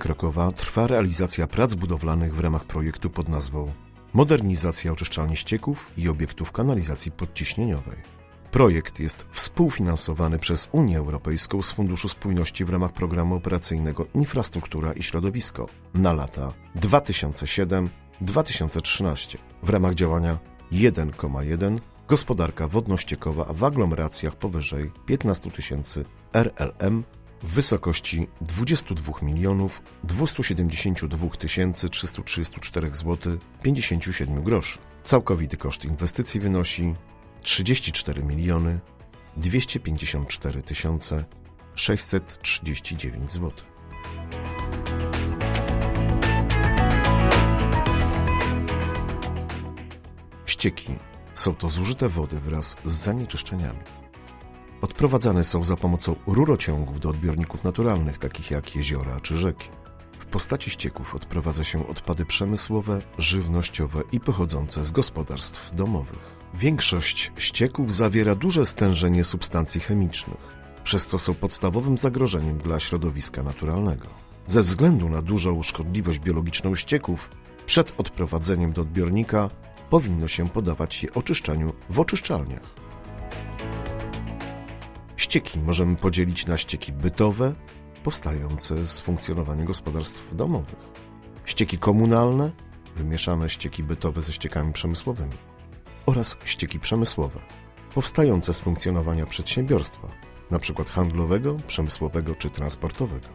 Krokowa trwa realizacja prac budowlanych w ramach projektu pod nazwą Modernizacja oczyszczalni ścieków i obiektów kanalizacji podciśnieniowej. Projekt jest współfinansowany przez Unię Europejską z Funduszu Spójności w ramach programu operacyjnego Infrastruktura i Środowisko na lata 2007-2013 w ramach działania 1,1 Gospodarka wodno-ściekowa w aglomeracjach powyżej 15 tysięcy RLM w wysokości 22 milionów 272 tysięcy 334 zł 57 groszy. Całkowity koszt inwestycji wynosi 34 miliony 254 tysiące 639 zł. Ścieki są to zużyte wody wraz z zanieczyszczeniami. Odprowadzane są za pomocą rurociągów do odbiorników naturalnych, takich jak jeziora czy rzeki. W postaci ścieków odprowadza się odpady przemysłowe, żywnościowe i pochodzące z gospodarstw domowych. Większość ścieków zawiera duże stężenie substancji chemicznych, przez co są podstawowym zagrożeniem dla środowiska naturalnego. Ze względu na dużą szkodliwość biologiczną ścieków, przed odprowadzeniem do odbiornika powinno się podawać je oczyszczaniu w oczyszczalniach. Ścieki możemy podzielić na ścieki bytowe, powstające z funkcjonowania gospodarstw domowych, ścieki komunalne, wymieszane ścieki bytowe ze ściekami przemysłowymi oraz ścieki przemysłowe, powstające z funkcjonowania przedsiębiorstwa, np. handlowego, przemysłowego czy transportowego.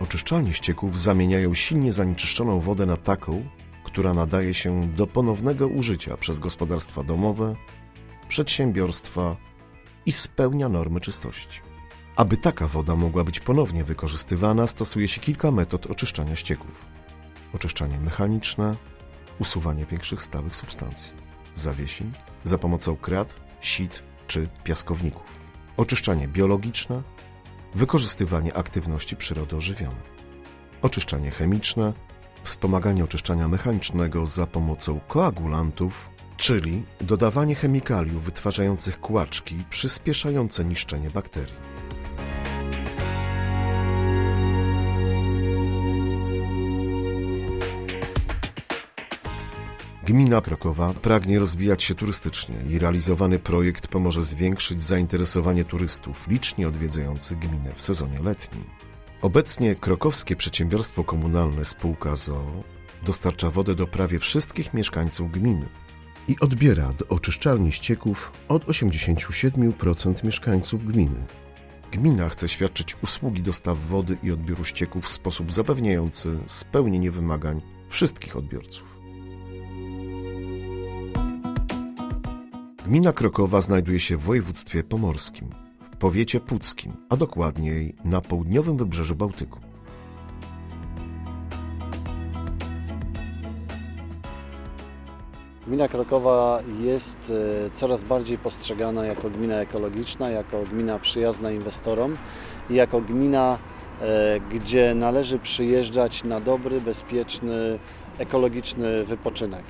Oczyszczalnie ścieków zamieniają silnie zanieczyszczoną wodę na taką, która nadaje się do ponownego użycia przez gospodarstwa domowe, przedsiębiorstwa i spełnia normy czystości. Aby taka woda mogła być ponownie wykorzystywana, stosuje się kilka metod oczyszczania ścieków: oczyszczanie mechaniczne, usuwanie większych stałych substancji, zawiesiń za pomocą krat, sit czy piaskowników, oczyszczanie biologiczne, wykorzystywanie aktywności przyrody ożywionej, oczyszczanie chemiczne, wspomaganie oczyszczania mechanicznego za pomocą koagulantów, czyli dodawanie chemikaliów wytwarzających kłaczki przyspieszające niszczenie bakterii. Gmina Krakowa pragnie rozwijać się turystycznie i realizowany projekt pomoże zwiększyć zainteresowanie turystów licznie odwiedzających gminę w sezonie letnim. Obecnie krokowskie przedsiębiorstwo komunalne spółka ZOO dostarcza wodę do prawie wszystkich mieszkańców gminy i odbiera do oczyszczalni ścieków od 87% mieszkańców gminy. Gmina chce świadczyć usługi dostaw wody i odbioru ścieków w sposób zapewniający spełnienie wymagań wszystkich odbiorców. Gmina Krokowa znajduje się w województwie pomorskim, w powiecie puckim, a dokładniej na południowym wybrzeżu Bałtyku. Gmina Krakowa jest e, coraz bardziej postrzegana jako gmina ekologiczna, jako gmina przyjazna inwestorom i jako gmina, e, gdzie należy przyjeżdżać na dobry, bezpieczny, ekologiczny wypoczynek.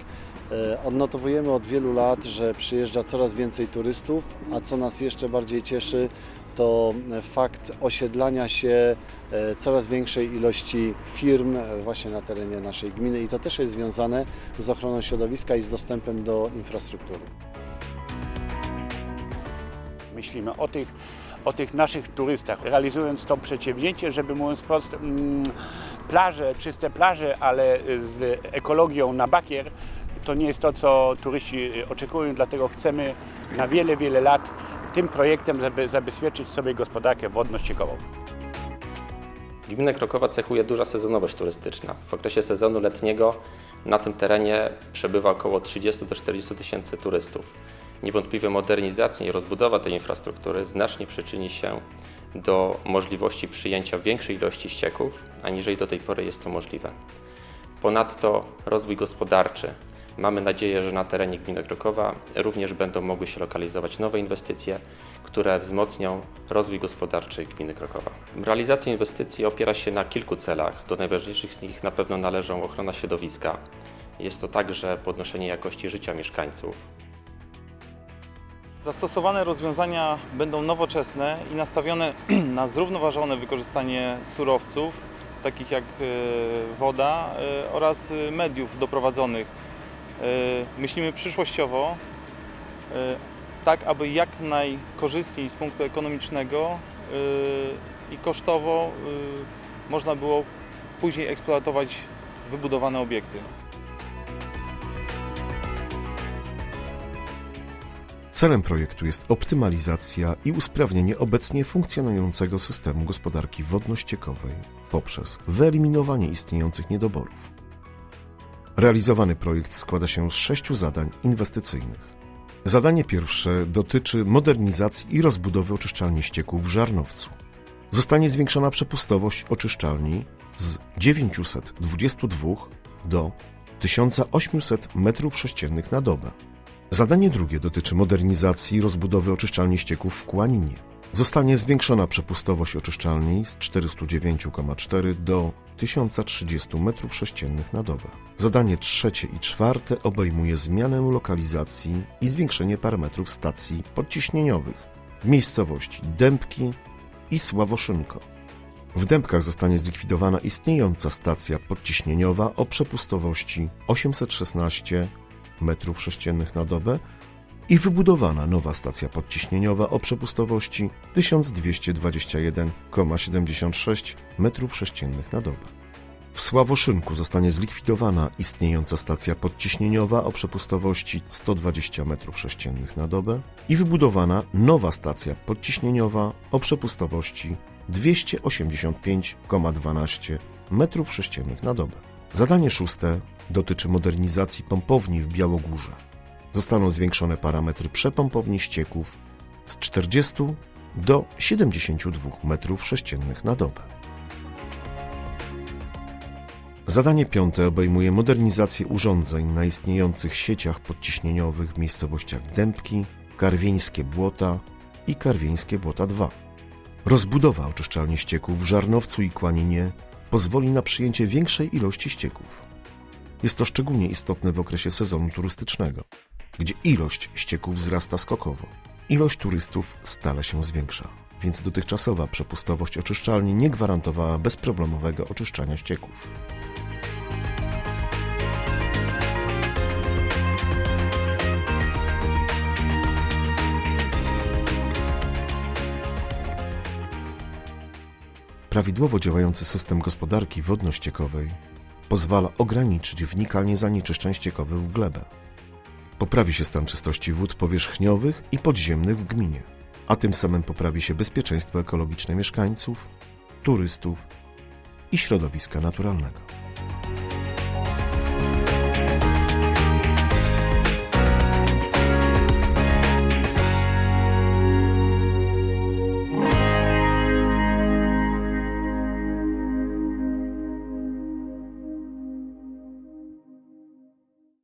E, Odnotowujemy od wielu lat, że przyjeżdża coraz więcej turystów, a co nas jeszcze bardziej cieszy, to fakt osiedlania się e, coraz większej ilości firm e, właśnie na terenie naszej gminy i to też jest związane z ochroną środowiska i z dostępem do infrastruktury. myślimy o tych, o tych naszych turystach, realizując to przedsięwzięcie, żeby mówiąc wprost, mm, plaże, czyste plaże, ale z ekologią na bakier, to nie jest to, co turyści oczekują, dlatego chcemy na wiele, wiele lat tym projektem żeby zabezpieczyć sobie gospodarkę wodno-ściekową. Gminę Krokowa cechuje duża sezonowość turystyczna. W okresie sezonu letniego na tym terenie przebywa około 30 do 40 tysięcy turystów. Niewątpliwie modernizacja i rozbudowa tej infrastruktury znacznie przyczyni się do możliwości przyjęcia większej ilości ścieków, aniżeli do tej pory jest to możliwe. Ponadto rozwój gospodarczy. Mamy nadzieję, że na terenie gminy Krokowa również będą mogły się lokalizować nowe inwestycje, które wzmocnią rozwój gospodarczy gminy Krokowa. Realizacja inwestycji opiera się na kilku celach. Do najważniejszych z nich na pewno należą ochrona środowiska. Jest to także podnoszenie jakości życia mieszkańców, Zastosowane rozwiązania będą nowoczesne i nastawione na zrównoważone wykorzystanie surowców, takich jak e, woda e, oraz e, mediów doprowadzonych. E, Myślimy przyszłościowo, e, tak aby jak najkorzystniej z punktu ekonomicznego e, i kosztowo można było później eksploatować wybudowane obiekty. Celem projektu jest optymalizacja i usprawnienie obecnie funkcjonującego systemu gospodarki wodno-ściekowej poprzez wyeliminowanie istniejących niedoborów. Realizowany projekt składa się z sześciu zadań inwestycyjnych. Zadanie pierwsze dotyczy modernizacji i rozbudowy oczyszczalni ścieków w Żarnowcu. Zostanie zwiększona przepustowość oczyszczalni z 922 do 1800 m3 na dobę. Zadanie drugie dotyczy modernizacji i rozbudowy oczyszczalni ścieków w Kłaninie. Zostanie zwiększona przepustowość oczyszczalni z 409,4 do 1030 m3 na dobę. Zadanie trzecie i czwarte obejmuje zmianę lokalizacji i zwiększenie parametrów stacji podciśnieniowych w miejscowości Dębki i Sławoszynko. W Dębkach zostanie zlikwidowana istniejąca stacja podciśnieniowa o przepustowości 816 metrów sześciennych na dobę i wybudowana nowa stacja podciśnieniowa o przepustowości 1221,76 metrów sześciennych na dobę. W Sławoszynku zostanie zlikwidowana istniejąca stacja podciśnieniowa o przepustowości 120 metrów sześciennych na dobę i wybudowana nowa stacja podciśnieniowa o przepustowości 285,12 metrów sześciennych na dobę. Zadanie szóste dotyczy modernizacji pompowni w Białogórze. Zostaną zwiększone parametry przepompowni ścieków z 40 do 72 metrów sześciennych na dobę. Zadanie piąte obejmuje modernizację urządzeń na istniejących sieciach podciśnieniowych w miejscowościach Dębki, Karwieńskie Błota i Karwieńskie Błota 2. Rozbudowa oczyszczalni ścieków w Żarnowcu i Kłaninie pozwoli na przyjęcie większej ilości ścieków. Jest to szczególnie istotne w okresie sezonu turystycznego, gdzie ilość ścieków wzrasta skokowo. Ilość turystów stale się zwiększa, więc dotychczasowa przepustowość oczyszczalni nie gwarantowała bezproblemowego oczyszczania ścieków. Prawidłowo działający system gospodarki wodno-ściekowej pozwala ograniczyć wnikanie zanieczyszczeń ściekowych w glebę. Poprawi się stan czystości wód powierzchniowych i podziemnych w gminie, a tym samym poprawi się bezpieczeństwo ekologiczne mieszkańców, turystów i środowiska naturalnego.